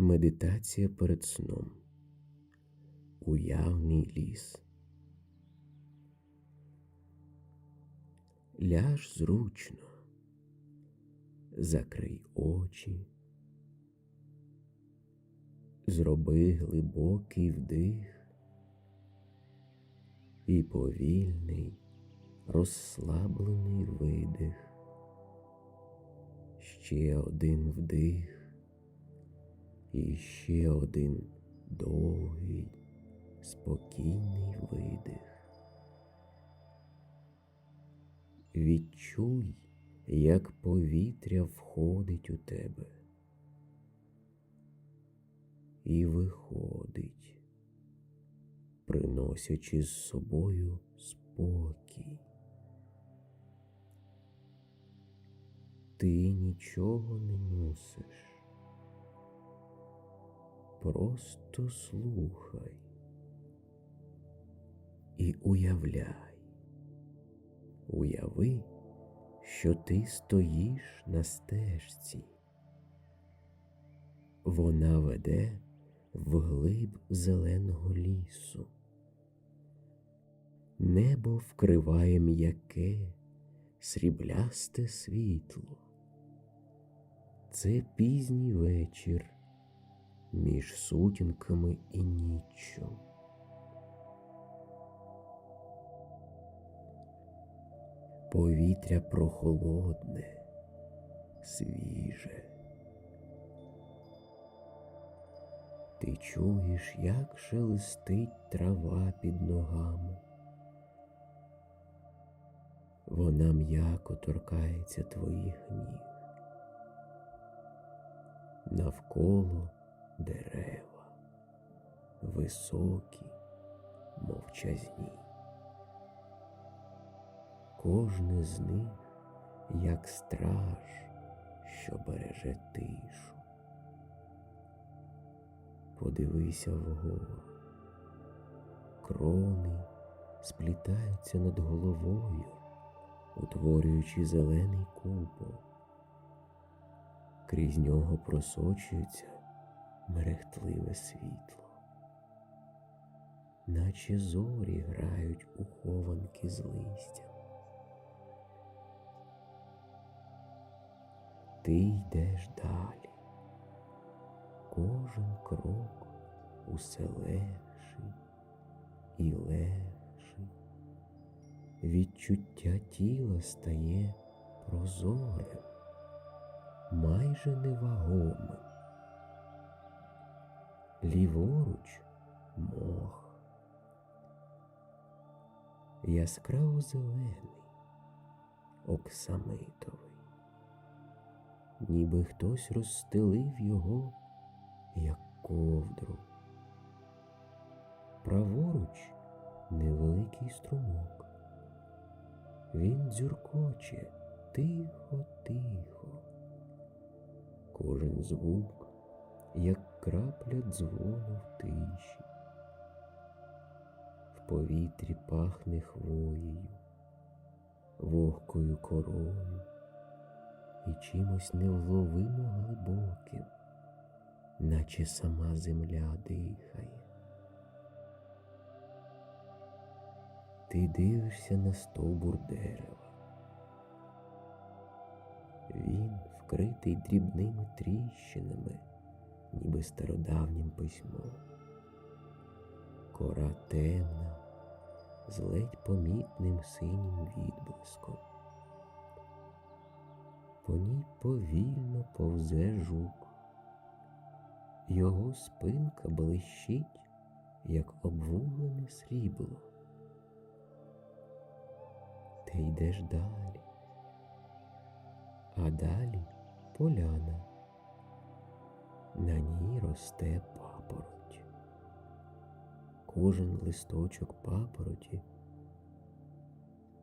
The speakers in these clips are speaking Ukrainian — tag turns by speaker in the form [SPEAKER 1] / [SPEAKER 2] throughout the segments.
[SPEAKER 1] Медитація перед сном. Уявний ліс. Ляж зручно, закрий очі, зроби глибокий вдих і повільний, розслаблений видих. Ще один вдих. І ще один довгий, спокійний видих. Відчуй, як повітря входить у тебе і виходить, приносячи з собою спокій. Ти нічого не мусиш. Просто слухай і уявляй, уяви, що ти стоїш на стежці. Вона веде вглиб зеленого лісу. Небо вкриває м'яке, сріблясте світло. Це пізній вечір між сутінками і ніччю. Повітря прохолодне, свіже. Ти чуєш, як шелестить трава під ногами. Вона м'яко торкається твоїх ніг. Навколо дерева, високі, мовчазні. Кожне з них як страж, що береже тишу. Подивися вгору, крони сплітаються над головою, утворюючи зелений купол. Крізь нього просочується мерехтливе світло, наче зорі грають у хованки з листям. Ти йдеш далі, кожен крок усе легший і легший. Відчуття тіла стає прозорим, майже невагомим ліворуч мох, яскраво зелений, оксамитовий, ніби хтось розстелив його, як ковдру. Праворуч невеликий струмок. Він дзюркоче тихо, тихо. Кожен звук як крапля дзвону в тиші. В повітрі пахне хвоєю, вогкою корою і чимось невловимо глибоким, наче сама земля дихає. Ти дивишся на стовбур дерева. Він вкритий дрібними тріщинами ніби стародавнім письмом. Кора темна, з ледь помітним синім відблиском. По ній повільно повзе жук, його спинка блищить, як обвуглене срібло. Ти йдеш далі, а далі поляна. На ній росте папороть. Кожен листочок папороті,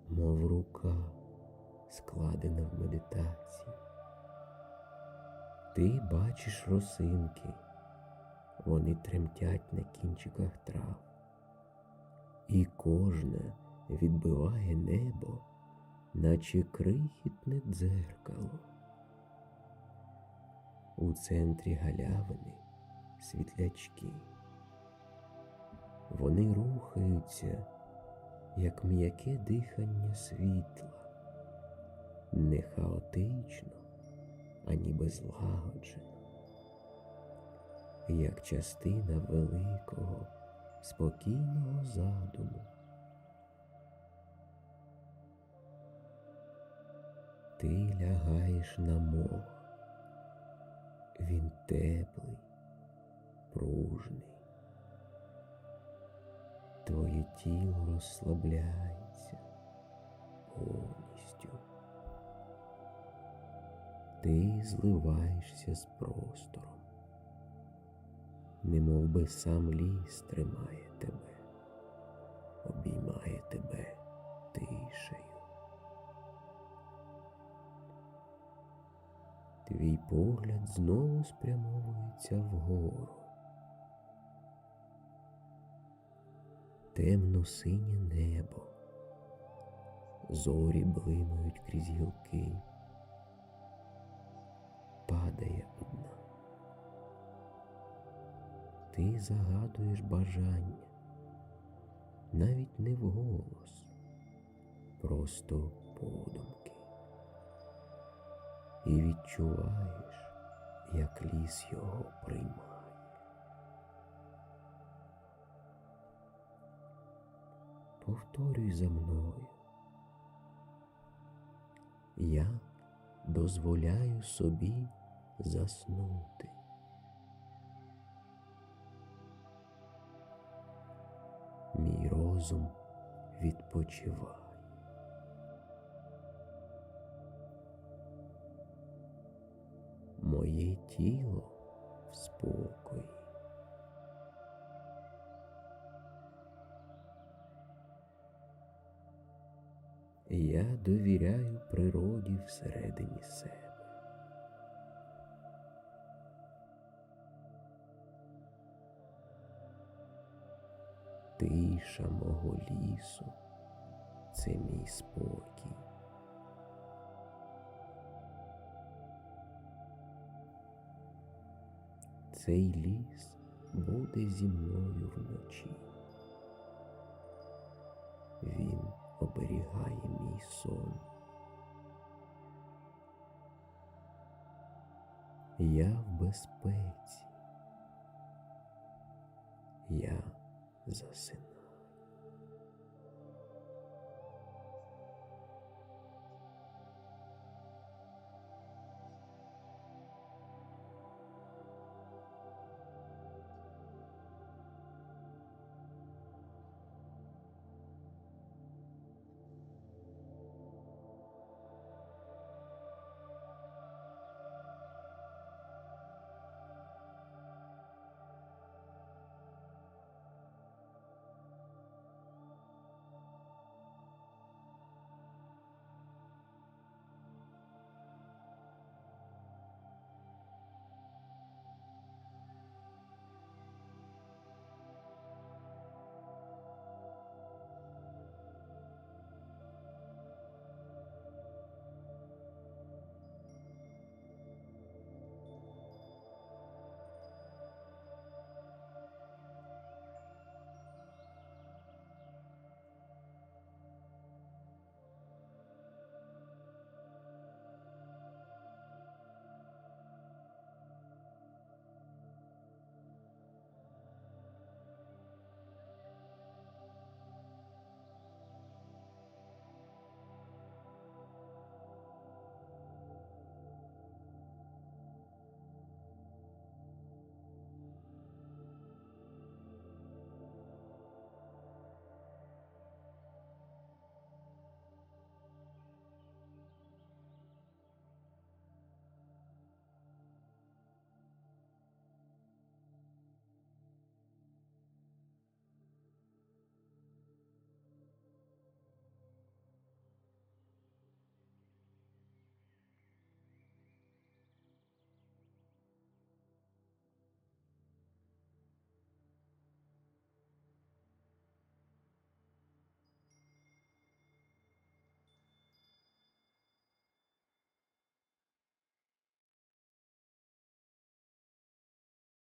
[SPEAKER 1] мов рука, складена в медитації. Ти бачиш росинки, вони тремтять на кінчиках трав, і кожна відбиває небо, наче крихітне дзеркало. У центрі галявини світлячки. Вони рухаються, як м'яке дихання світла, не хаотично, ані безлагоджено, як частина великого, спокійного задуму. Ти лягаєш на мох, він теплий, пружний. Твоє тіло розслабляється повністю. Ти зливаєшся з простором, немов би сам ліс тримає тебе, обіймає Твій погляд знову спрямовується вгору. Темно-синє небо, зорі блимають крізь гілки, падає одна. Ти загадуєш бажання, навіть не вголос, просто подумки і відчуваєш, як ліс його приймає. Повторюй за мною. Я дозволяю собі заснути. Мій розум відпочиває. Тіло в спокої. Я довіряю природі всередині себе. Тиша мого лісу це мій спокій. Цей ліс буде зі мною вночі. Він оберігає мій сон. Я в безпеці. Я засинаю.